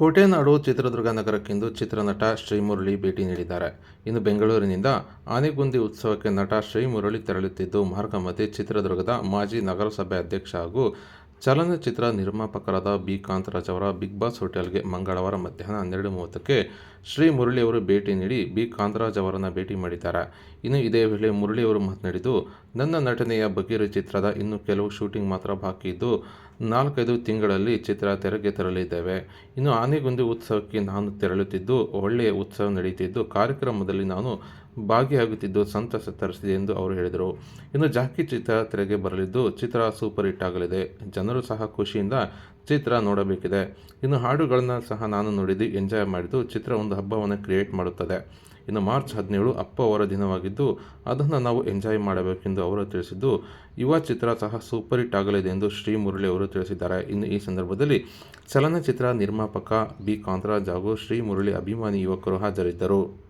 ಕೋಟೆನಾಡು ಚಿತ್ರದುರ್ಗ ನಗರಕ್ಕಿಂದು ಚಿತ್ರನಟ ಶ್ರೀಮುರಳಿ ಭೇಟಿ ನೀಡಿದ್ದಾರೆ. ಇನ್ನು ಬೆಂಗಳೂರಿನಿಂದ ಆನೆಗುಂದಿ ಉತ್ಸವಕ್ಕೆ ನಟ ಶ್ರೀಮುರಳಿ ತೆರಳುತ್ತಿದ್ದು ಮಾರ್ಗ ಚಿತ್ರದುರ್ಗದ ಮಾಜಿ ನಗರಸಭೆ ಅಧ್ಯಕ್ಷ ಹಾಗೂ ಚಲನಚಿತ್ರ ನಿರ್ಮಾಪಕರಾದ ಬಿ. ಕಾಂತರಾಜ್ ಅವರ ಬಿಗ್ ಬಾಸ್ ಹೋಟೆಲ್ಗೆ ಮಂಗಳವಾರ ಮಧ್ಯಾಹ್ನ ಹನ್ನೆರಡು ಮೂವತ್ತಕ್ಕೆ ಶ್ರೀ ಮುರಳಿ ಅವರು ಭೇಟಿ ನೀಡಿ ಬಿ. ಕಾಂತರಾಜ್ ಅವರನ್ನು ಭೇಟಿ ಮಾಡಿದ್ದಾರೆ. ಇನ್ನು ಇದೇ ವೇಳೆ ಮುರಳಿ ಅವರು ಮಾತನಾಡಿದ್ದು, ನನ್ನ ನಟನೆಯ ಬಗೀರ ಚಿತ್ರದ ಇನ್ನು ಕೆಲವು ಶೂಟಿಂಗ್ ಮಾತ್ರ ಬಾಕಿ ಇದ್ದು, ನಾಲ್ಕೈದು ತಿಂಗಳಲ್ಲಿ ಚಿತ್ರ ತೆರೆಗೆ ತರಲಿದ್ದೇವೆ ಇನ್ನು ಆನೆಗೊಂದಿ ಉತ್ಸವಕ್ಕೆ ನಾನು ತೆರಳುತ್ತಿದ್ದು, ಒಳ್ಳೆಯ ಉತ್ಸವ ನಡೆಯುತ್ತಿದ್ದು, ಕಾರ್ಯಕ್ರಮದಲ್ಲಿ ನಾನು ಭಾಗಿಯಾಗುತ್ತಿದ್ದು ಸಂತಸ ತರಿಸಿದೆ ಎಂದು ಅವರು ಹೇಳಿದರು. ಇನ್ನು ಜಾಕಿ ಚಿತ್ರ ತೆರೆಗೆ ಬರಲಿದ್ದು ಚಿತ್ರ ಸೂಪರ್ ಹಿಟ್ ಆಗಲಿದೆ. ಜನರು ಸಹ ಖುಷಿಯಿಂದ ಚಿತ್ರ ನೋಡಬೇಕಿದೆ. ಇನ್ನು ಹಾಡುಗಳನ್ನು ಸಹ ನಾನು ನೋಡಿದ್ದು, ಎಂಜಾಯ್ ಮಾಡಿದ್ದು ಚಿತ್ರ ಒಂದು ಹಬ್ಬವನ್ನು ಕ್ರಿಯೇಟ್ ಮಾಡುತ್ತದೆ. ಇನ್ನು ಮಾರ್ಚ್ ಹದಿನೇಳು ಅಪ್ಪ ಅವರ ದಿನವಾಗಿದ್ದು, ಅದನ್ನು ನಾವು ಎಂಜಾಯ್ ಮಾಡಬೇಕೆಂದು ಅವರು ತಿಳಿಸಿದ್ದು, ಯುವ ಚಿತ್ರ ಸಹ ಸೂಪರ್ ಹಿಟ್ ಆಗಲಿದೆ ಎಂದು ಶ್ರೀ ಮುರಳಿ ಅವರು ತಿಳಿಸಿದ್ದಾರೆ. ಇನ್ನು ಈ ಸಂದರ್ಭದಲ್ಲಿ ಚಲನಚಿತ್ರ ನಿರ್ಮಾಪಕ ಬಿ. ಕಾಂತರಾಜ್ ಹಾಗೂ ಶ್ರೀ ಮುರಳಿ ಅಭಿಮಾನಿ ಯುವಕರು ಹಾಜರಿದ್ದರು.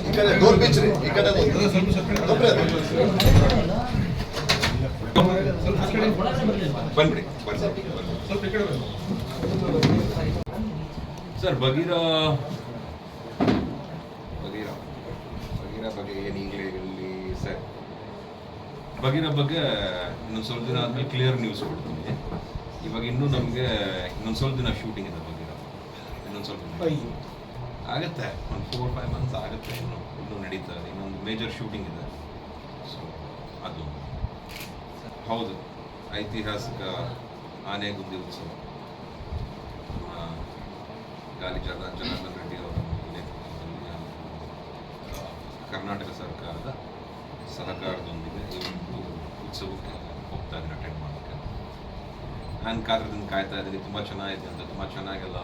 ಈ ಕಡೆ ಡೋರ್ ಈ ಒಬ್ರೇ ಅದು. ಬಂದ್ಬಿಡಿ ಸರ್ ಬಗೀರ ಬಗೀರ ಬಗೀರ ಬಗ್ಗೆ ಈಗಲೇ ಇಲ್ಲಿ ಸರ್. ಬಗೀರ ಬಗ್ಗೆ ಇನ್ನೊಂದು ಸ್ವಲ್ಪ ದಿನ ಆದ್ಮೇಲೆ ಕ್ಲಿಯರ್ ನ್ಯೂಸ್ ಕೊಡ್ತೀನಿ. ಇವಾಗ ಇನ್ನೂ ನಮಗೆ ಇನ್ನೊಂದು ಸ್ವಲ್ಪ ದಿನ ಶೂಟಿಂಗ್ ಇದೆ ಬಗೀರ ಇನ್ನೊಂದು ಸ್ವಲ್ಪ ದಿನ. ಆಗತ್ತೆ. ಒಂದು ಫೋರ್ ಫೈವ್ ಮಂತ್ಸ್ ಆಗುತ್ತೆ ಇನ್ನು. ಇನ್ನೂ ನಡೀತಾ ಇದೆ. ಇನ್ನೊಂದು ಮೇಜರ್ ಶೂಟಿಂಗ್ ಇದೆ. ಸೊ ಅದು. ಹೌದು. ಐತಿಹಾಸಿಕ ಆನೆಗುಂದಿ ಉತ್ಸವ. ಗಾಲಿ ಜನ ಜನಾರ್ದನ್ ರೆಡ್ಡಿ ಅವರ ನೇತೃತ್ವದಲ್ಲಿ ಕರ್ನಾಟಕ ಸರ್ಕಾರದ ಸಹಕಾರದೊಂದಿಗೆ ಈ ಒಂದು ಉತ್ಸವಕ್ಕೆ ಹೋಗ್ತಾ ಇದ್ದೀನಿ ಅಟೆಂಡ್ ಮಾಡೋಕ್ಕೆ ನಾನು ಕಾದ್ರದಿಂದ ಕಾಯ್ತಾ ಇದ್ದೀನಿ. ತುಂಬ ಚೆನ್ನಾಗಿದೆ ಅಂತ ತುಂಬ ಚೆನ್ನಾಗೆಲ್ಲ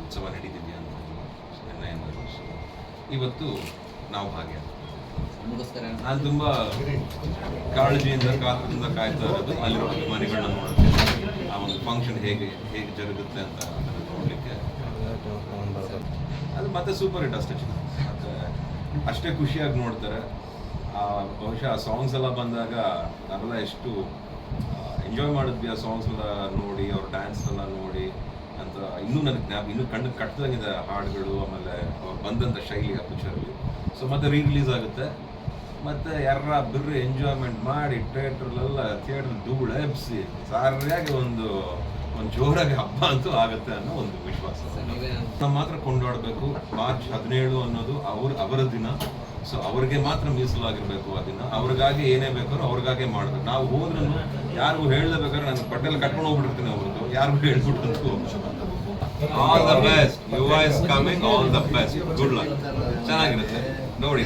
ಉತ್ಸವ ನಡೀತಿದೆಯಾ ಅಂತ ನಿನ್ನೆ ಸೊ ಇವತ್ತು ನಾವು ಭಾಗ್ಯ ನಾನು ತುಂಬ ಕಾಳಜಿಯಿಂದ ಕಾತರದಿಂದ ಕಾಯ್ತಾ ಇರೋದು. ಅಲ್ಲಿರೋ ಅಭಿಮಾನಿಗಳನ್ನ ನೋಡ್ತೀನಿ ಆ ಒಂದು ಫಂಕ್ಷನ್ ಹೇಗೆ ಹೇಗೆ ಜರುಗುತ್ತೆ ಅಂತ ಅದನ್ನು ನೋಡಲಿಕ್ಕೆ. ಅದು ಮತ್ತೆ ಸೂಪರ್ ಹಿಟ್ ಅಷ್ಟೇ ಚೆನ್ನಾಗಿ ಮತ್ತೆ ಅಷ್ಟೇ ಖುಷಿಯಾಗಿ ನೋಡ್ತಾರೆ. ಆ ಬಹುಶಃ ಆ ಸಾಂಗ್ಸ್ ಎಲ್ಲ ಬಂದಾಗ ನಾವೆಲ್ಲ ಎಷ್ಟು ಎಂಜಾಯ್ ಮಾಡಿದ್ವಿ ಆ ಸಾಂಗ್ಸ್ ಎಲ್ಲ ನೋಡಿ ಅವ್ರ ಡ್ಯಾನ್ಸ್ ಎಲ್ಲ ನೋಡಿ. ಅಂತ ಇನ್ನೂ ನನಗೆ ಜ್ಞಾಪ ಇನ್ನೂ ಕಣ್ಣು ಕಟ್ಟದಂಗಿದೆ ಹಾಡುಗಳು ಆಮೇಲೆ ಅವ್ರು ಬಂದಂಥ ಶೈಲಿ ಆ ಪಿಕ್ಚರಲ್ಲಿ ಸೊ ಮತ್ತೆ ರೀ ರಿಲೀಸ್ ಆಗುತ್ತೆ. ಮತ್ತೆ ಯಾರ ಬಿರ್ರಿ ಎಂಜಾಯ್ಮೆಂಟ್ ಮಾಡಿ ಥಿಯೇಟ್ರಲ್ಲೆಲ್ಲ ಥಿಯೇಟರ್ ಧೂಳು ಎಬ್ಸಿ ಸಾರಿಯಾಗಿ ಒಂದು ಒಂದು ಜೋರಾಗಿ ಹಬ್ಬ ಅಂತೂ ಆಗುತ್ತೆ ಅನ್ನೋ ಒಂದು ವಿಶ್ವಾಸ. ನಾವು ಮಾತ್ರ ಕೊಂಡಾಡಬೇಕು. ಮಾರ್ಚ್ ಹದಿನೇಳು ಅನ್ನೋದು ಅವ್ರ ಅವರ ದಿನ. ಸೊ ಅವ್ರಿಗೆ ಮಾತ್ರ ಮೀಸಲಾಗಿರ್ಬೇಕು ಅದನ್ನ ದಿನ. ಅವ್ರಿಗಾಗಿ ಏನೇ ಬೇಕಾದ್ರೂ ಅವ್ರಿಗಾಗೆ ಮಾಡ್ಬೇಕು. ನಾವು ಹೋದ್ರೂ ಯಾರಿಗೂ ಹೇಳಬೇಕಾದ್ರೆ ನಾನು ಪಟ್ಟೆಲ್ಲ ಕಟ್ಕೊಂಡು ಹೋಗ್ಬಿಟ್ಟಿರ್ತೀನಿ ಅವ್ರದ್ದು. ಯಾರಿಗೂ ಹೇಳ್ಬಿಟ್ಟು all the best you coming all the best good luck ಚೆನ್ನಾಗಿರುತ್ತೆ. ನೋಡಿ